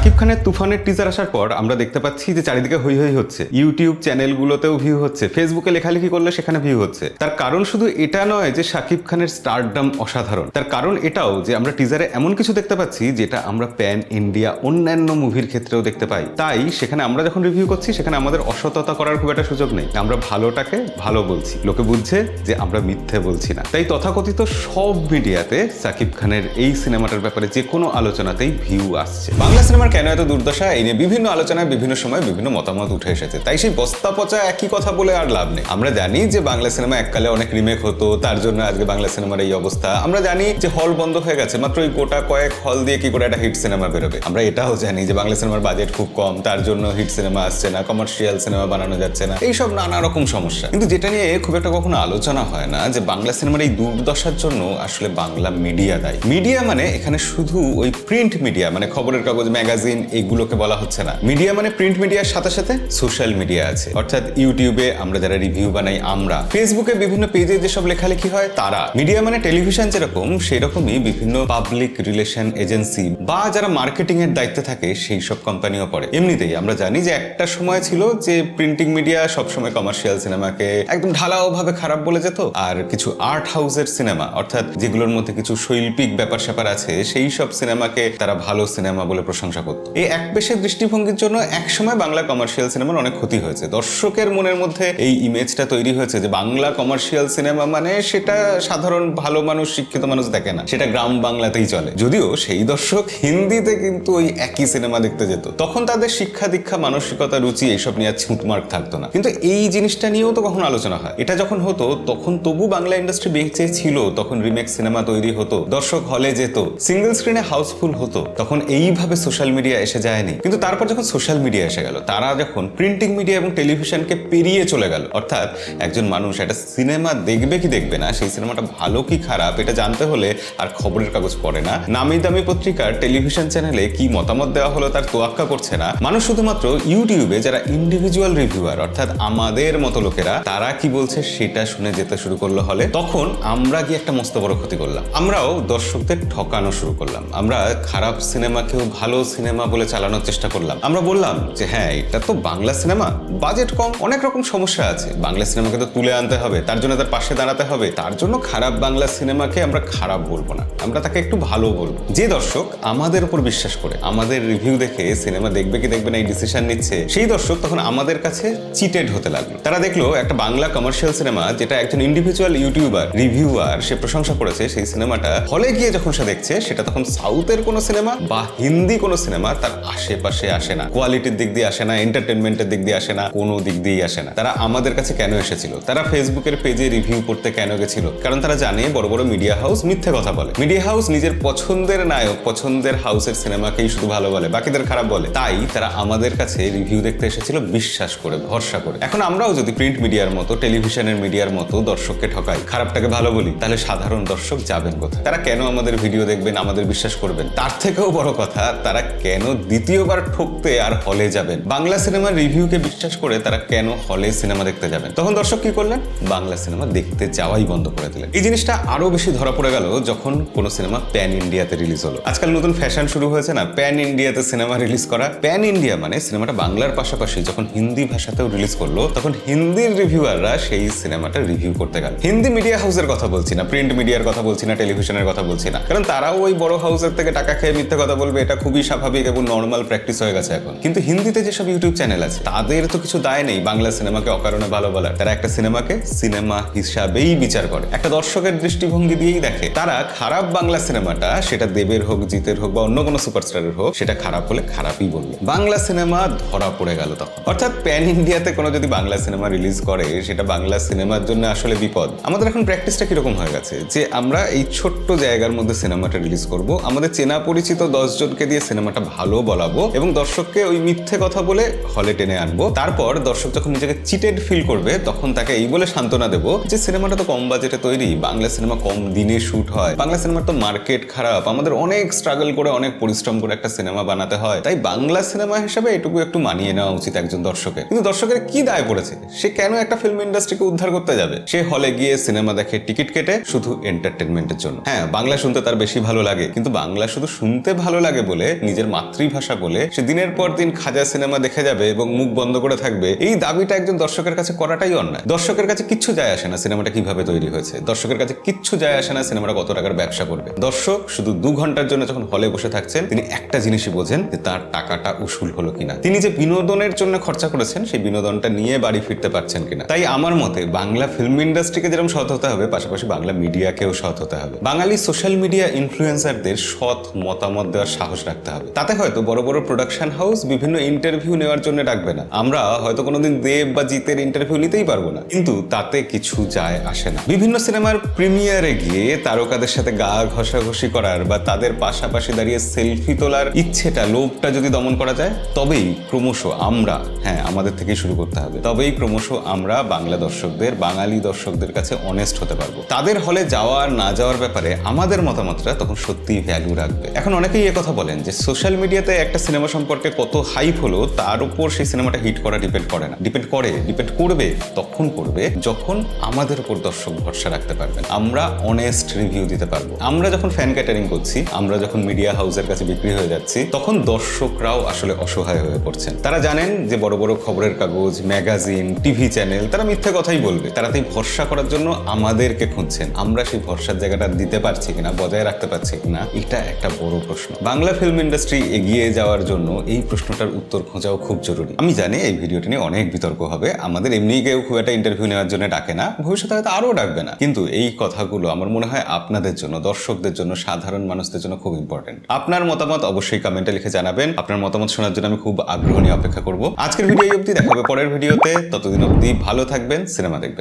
শাকিব খানের তুফানের টিজার আসার পর আমরা দেখতে পাচ্ছি যে চারিদিকে হই হই হচ্ছে। ইউটিউব চ্যানেলগুলোতেও ভিউ হচ্ছে। ফেসবুকে লেখালেখি করলে সেখানে ভিউ হচ্ছে। তার কারণ শুধু এটা নয় যে শাকিব খানের স্টারডাম অসাধারণ। তার কারণ এটাও যে আমরা টিজারে এমন কিছু দেখতে পাচ্ছি যেটা আমরা প্যান ইন্ডিয়া অন্যান্য মুভির ক্ষেত্রেও দেখতে পাই। তাই সেখানে আমরা যখন রিভিউ করছি, সেখানে আমাদের অসততা করার খুব একটা সুযোগ নেই। আমরা ভালোটাকে ভালো বলছি। লোকে বুঝছে যে আমরা মিথ্যে বলছি না। তাই তথাকথিত সব মিডিয়াতে শাকিব খানের এই সিনেমাটার ব্যাপারে যে কোনো আলোচনাতেই ভিউ আসছে। বাংলা সিনেমার কেন এত দুর্দশা? এই নিয়ে বিভিন্ন আলোচনায় বিভিন্ন সময় বিভিন্ন মতামত উঠে এসেছে। তাই সেই বস্তা পচা একই কথা বলে আর লাভ নেই। আমরা জানি যে বাংলা সিনেমা এককালে অনেক রিমেক হতো, তার জন্য আজকে বাংলা সিনেমার এই অবস্থা। আমরা জানি যে হল বন্ধ হয়ে গেছে, মাত্র ওই গোটা কয়েক হল দিয়ে কি করে একটা হিট সিনেমা বেরোবে। আমরা এটাও জানি যে বাংলা সিনেমার বাজেট খুব কম, তার জন্য হিট সিনেমা আসছে না কমার্শিয়াল সিনেমা বানানো যাচ্ছে না। এইসব নানা রকম সমস্যা। কিন্তু যেটা নিয়ে খুব একটা কখনো আলোচনা হয় না, যে বাংলা সিনেমার এই দুর্দশার জন্য আসলে বাংলা মিডিয়া দায়ী। মিডিয়া মানে এখানে শুধু ওই প্রিন্ট মিডিয়া মানে খবরের কাগজ ম্যাগাজিন এইগুলোকে বলা হচ্ছে না। মিডিয়া মানে প্রিন্ট মিডিয়ার সাথে সাথে সোশ্যাল মিডিয়া আছে। অর্থাৎ ইউটিউবে আমরা যারা রিভিউ বানাই, আমরা। ফেসবুকে বিভিন্ন পেজে যেসব লেখালেখি হয়, তারা। মিডিয়া মানে টেলিভিশন যেরকম সেই রকমই বিভিন্ন পাবলিক রিলেশন এজেন্সি বা যারা মার্কেটিং এর দায়িত্বে থাকে, সেই সব কোম্পানিও পড়ে। এমনিতেই আমরা জানি যে একটা সময় ছিল যে প্রিন্টিং মিডিয়া সবসময় কমার্শিয়াল সিনেমাকে একদম ঢালাও ভাবে খারাপ বলে যেত। আর কিছু আর্ট হাউসের সিনেমা অর্থাৎ যেগুলোর মধ্যে কিছু শৈল্পিক ব্যাপার স্যাপার আছে, সেই সব সিনেমাকে তারা ভালো সিনেমা বলে প্রশংসা করত এই এক পেশে দৃষ্টিভঙ্গির জন্য একসময় বাংলা কমার্শিয়াল সিনেমার অনেক ক্ষতি হয়েছে। দর্শকের মনের মধ্যে এই ইমেজটা তৈরি হয়েছে যে বাংলা কমার্শিয়াল সিনেমা মানে সেটা সাধারণ ভালো মানুষ, শিক্ষিত মানুষ দেখে না। সেটা গ্রাম বাংলাতেই চলে। যদিও সেই দর্শক হিন্দিতে কিন্তু ওই একই সিনেমা দেখতে যেত। তখন তাদের শিক্ষা দীক্ষা, মানসিকতা, রুচি এইসব নিয়ে ছুঁতমার্ক থাকতো না। কিন্তু এই জিনিসটা নিয়েও তো কখনো আলোচনা হয়। এটা যখন হতো, তখন তবু বাংলা ইন্ডাস্ট্রি বেঁচে ছিল, তখন রিমেক সিনেমা তৈরি হতো, দর্শক হলে যেত সিঙ্গেল স্ক্রিনে হাউসফুল হতো, তখন এইভাবে সোশ্যাল মিডিয়া এসে যায়নি। কিন্তু তারপর যখন সোশ্যাল মিডিয়া এসে গেল, তারা যখন প্রিন্টিং মিডিয়া এবং টেলিভিশনকে পেরিয়ে চলে গেল, অর্থাৎ একজন মানুষ একটা সিনেমা দেখবে কি দেখবে না, সেই সিনেমাটা ভালো কি খারাপ, এটা জানতে হলে আর খবরের কাগজ পড়ে না। নামি দামি পত্রিকার টেলিভিশন চ্যানেলে কি মতামত দেওয়া হলো তার তোয়াক্কা করছে না। মানুষ শুধুমাত্র ইউটিউবে যারা ইন্ডিভিজুয়াল রিভিউয়ার অর্থাৎ আমাদের মতো লোকেরা, তারা কি বলছে সেটা শুনে যেতে শুরু করল হলে? তখন আমরা গিয়ে একটা মস্ত বড় ক্ষতি করলাম। আমরাও দর্শকদের ঠকানো শুরু করলাম। আমরা খারাপ সিনেমাকেও ভালো সিনেমা বলে চালানোর চেষ্টা করলাম। আমরা বললাম যে হ্যাঁ এটা তো বাংলা সিনেমা। বাজেট কম, অনেক রকম সমস্যা আছে। বাংলা সিনেমাকে তো তুলে আনতে হবে, তার জন্য তার পাশে দাঁড়াতে হবে। তার জন্য খারাপ বাংলা সিনেমাকে আমরা খারাপ বলব না। আমরা তাকে একটু ভালো বলব। যে দর্শক আমাদের উপর বিশ্বাস করে, আমাদের রিভিউ দেখে সিনেমা দেখবে কি দেখবে না, এই ডিসিশন নিচ্ছে, সেই দর্শক তখন আমাদের কাছে চিটেড হতে লাগল। তারা দেখল, একটা বাংলা কমার্শিয়াল সিনেমা যেটা একজন ইন্ডিভিজুয়াল ইউটিউবার রিভিউয়ার সে প্রশংসা করেছে, সেই সিনেমাটা হলে গিয়ে যখন সে দেখছে, সেটা তখন সাউথের কোনো সিনেমা বা হিন্দি কোনো সিনেমা তার আশেপাশে আসে না। কোয়ালিটির দিক দিয়ে আসে না এন্টারটেনমেন্টের দিক দিয়ে আসে না, কোনো দিক দিয়েই আসে না। তারা আমাদের কাছে কেন এসেছিল? তারা ফেসবুকের পেজে রিভিউ করতে কেন গেছিল? কারণ তারা জানে বড় বড় মিডিয়া হাউস মিথ্যে কথা বলে। মিডিয়া হাউস নিজের পছন্দের নায়ক, পছন্দের হাউসের সিনেমাকেই শুধু ভালো বলে, বাকিদের খারাপ বলে। তাই তারা আমাদের কাছে রিভিউ দেখতে এসেছিল বিশ্বাস করে, ভরসা করে। এখন আমরাও যদি প্রিন্ট মিডিয়ার মতো টেলিভিশনের মিডিয়ার মতো দর্শককে ঠকাই, খারাপটাকে ভালো বলি, তাহলে সাধারণ দর্শক যাবেন কোথায়? তারা কেন আমাদের ভিডিও দেখবেন, আমাদের বিশ্বাস করবেন? তার থেকেও বড় কথা, তারা কেন দ্বিতীয়বার ঠকতে আর হলে যাবেন? বাংলা সিনেমার রিভিউকে বিশ্বাস করে তারা কেন হলে সিনেমা দেখতে যাবেন? তখন দর্শক কি করলেন? বাংলা সিনেমা দেখতে যাওয়াই বন্ধ করে দিলেন। এই জিনিসটা আরও বেশি ধরা পড়ে গেল যখন কোনো সিনেমা প্যান ইন্ডিয়াতে রিলিজ হলো। আজকাল নতুন ফ্যাশন শুরু হয়েছে না? প্যান ইন্ডিয়াতে সিনেমা রিলিজ করা। প্যান ইন্ডিয়া মানে সিনেমাটা বাংলার পাশাপাশি যখন হিন্দি ভাষাতেও রিলিজ করল, তখন হিন্দির রিভিউয়াররা সেই সিনেমাটা রিভিউ করতে গেল। হিন্দি মিডিয়া হাউসের কথা বলছি না, প্রিন্ট মিডিয়ার কথা বলছি না, টেলিভিশনের কথা বলছি না। কারণ তারাও ওই বড় হাউসের থেকে টাকা খেয়ে মিথ্যে কথা বলবে, এটা খুবই স্বাভাবিক। এবং নর্মাল প্র্যাকটিস হয়ে গেছে এখন। কিন্তু হিন্দিতে যেসব ইউটিউব চ্যানেল আছে, তাদের তো কিছু দায় নেই বাংলা সিনেমাকে অকারণে ভালো বলার। তারা একটা সিনেমাকে সিনেমা হিসাবেই বিচার করে। একটা দর্শকের দৃষ্টিভঙ্গি দিয়েই দেখে, তারা খারাপ বাংলা সিনেমাটা সেটা দেবের হোক, জিতের হোক বা অন্য কোনো সুপারস্টারের হোক, সেটা খারাপ হলে খারাপই বলবে। বাংলা সিনেমা ধরা পড়ে গেল তখন। অর্থাৎ প্যান ইন্ডিয়াতে কোনো যদি বাংলা সিনেমা রিলিজ করে, সেটা বাংলা সিনেমার জন্য আসলে বিপদ। আমাদের এখন প্র্যাকটিসটা কীরকম হয়ে গেছে? যে আমরা এই ছোট্ট জায়গার মধ্যে সিনেমাটা রিলিজ করব, আমাদের চেনা পরিচিত দশজনকে দিয়ে সিনেমাটা ভালো বলাবো এবং দর্শককে ওই মিথ্যে কথা বলে হলে টেনে আনব। তারপর দর্শক যখন নিজেকে চিটেড ফিল করবে, তখন তাকে এই বলে সান্ত্বনা দেবো যে সিনেমাটা তো কম বাজেটে তৈরি, বাংলা সিনেমা কম দিনে শুট হয়। বাংলা সিনেমার তো মার্কেট খারাপ, আমাদের অনেক স্ট্রাগল করে, অনেক পরিশ্রম করে একটা সিনেমা বানাতে হয়। তাই বাংলা সিনেমা হিসাবে এটুকু একটু মানিয়ে নেওয়া উচিত একজন দর্শকের। কিন্তু দর্শকের কি দায় পড়েছে? সে কেন একটা ফিল্ম ইন্ডাস্ট্রিকে উদ্ধার করতে যাবে? সে হলে গিয়ে সিনেমা দেখে টিকিট কেটে শুধু এন্টারটেনমেন্টের জন্য। হ্যাঁ বাংলা শুনতে তার বেশি ভালো লাগে, কিন্তু বাংলা শুধু শুনতে ভালো লাগে বলে নিজের মাতৃভাষা বলে সে দিনের পর দিন খাজা সিনেমা দেখে যাবে এবং মুখ বন্ধ করে থাকবে। এই দাবিটা একজন দর্শকের কাছে করাটাই অন্যায়। দর্শকের কাছে কিচ্ছু যায় আসে না সিনেমাটা কীভাবে তৈরি হয়েছে। দর্শকের কাছে কিচ্ছু যায় আসে না সিনেমাটা কত টাকার ব্যবসা করবে। দর্শক শুধু দু ঘণ্টার জন্য যখন হলে বসে থাকছেন, তিনি একটা জিনিসই বোঝেন যে তার টাকাটা উসুল হলো কিনা। তিনি যে বিনোদনের জন্য খরচা করেছেন, সেই বিনোদনটা নিয়ে বাড়ি ফিরতে পারছেন কিনা। তাই আমার মতে বাংলা ফিল্ম ইন্ডাস্ট্রিকে যেরকম সৎ হতে হবে, পাশাপাশি বাংলা মিডিয়াকেও সৎ হতে হবে। বাঙালি সোশ্যাল মিডিয়া ইনফ্লুয়েন্সারদের সৎ মতামত দেওয়ার সাহস রাখতে হবে। তাতে হয়তো বড় বড় প্রোডাকশন হাউস বিভিন্ন ইন্টারভিউ নেওয়ার জন্য ডাকবে না। আমরা হয়তো কোনোদিন দেব বা জিতের ইন্টারভিউ নিতেই পারব না। কিন্তু তাতে কিছু যায় আসে না। বিভিন্ন সিনেমার প্রিমিয়ারে গিয়ে তারকাদের সাথে গা ঘষাঘষি করার বা তাদের পাশাপাশি দাঁড়িয়ে সেলফি তোলার ইচ্ছেটা, লোভটা যদি দমন করা যায়, তবেই ক্রমশ আমরা হ্যাঁ আমাদের থেকেই শুরু করতে হবে। তবেই ক্রমশ আমরা বাংলা দর্শকদের, বাঙালি দর্শকদের কাছে অনেস্ট হতে পারব। তাদের হলে যাওয়ার না যাওয়ার ব্যাপারে আমাদের মতামতটা তখন সত্যি ভ্যালু রাখবে। এখন অনেকেই কথা বলেন যে সোশ্যাল মিডিয়াতে একটা সিনেমা সম্পর্কে কত হাইপ হলো, তার উপর সেই সিনেমাটা হিট করা ডিপেন্ড করে না। ডিপেন্ড করে ডিপেন্ড করবে, তখন করবে, যখন আমাদের উপর দর্শক ভরসা রাখতে পারবেন। আমরা অনেস্ট রিভিউ দিতে পারব। আমরা যখন ফ্যান ক্যাটারিং করছি, আমরা যখন মিডিয়া হাউসের কাছে বিক্রি হয়ে যাচ্ছি, তখন দর্শকরাও আসলে অসহায় হয়ে পড়ছেন। তারা জানেন যে বড় বড় খবরের কাগজ ম্যাগাজিন টিভি চ্যানেল তারা মিথ্যে কথাই বলবে। তারা তাই ভরসা করার জন্য আমাদেরকে খুঁজছেন। আমরা সেই ভরসার জায়গাটা দিতে পারছি কিনা, বজায় রাখতে পারছি কিনা, এটা একটা বড় প্রশ্ন। বাংলা ফিল্ম ইন্ডাস্ট্রি এগিয়ে যাওয়ার জন্য এই প্রশ্নটার উত্তর খোঁজাও খুব জরুরি। আমি জানি এই ভিডিওটি নিয়ে অনেক বিতর্ক হবে। আমাদের এমনি কেউ খুব একটা ইন্টারভিউ নেওয়ার জন্য ডাকে না। ভবিষ্যতে হয়তো আরও ডাকবে না। কিন্তু এই কথাগুলো আমার মনে হয় আপনাদের জন্য, দর্শকদের জন্য, সাধারণ মানুষদের জন্য খুব ইম্পর্টেন্ট আপনার মতামত অবশ্যই কমেন্টে লিখে জানাবেন। আপনার মতামত শোনার জন্য আমি খুব আগ্রহ নিয়ে অপেক্ষা করব। আজকের ভিডিও অবধি। দেখাবে পরের ভিডিওতে। ততদিন অবধি ভালো থাকবেন, সিনেমা দেখবেন।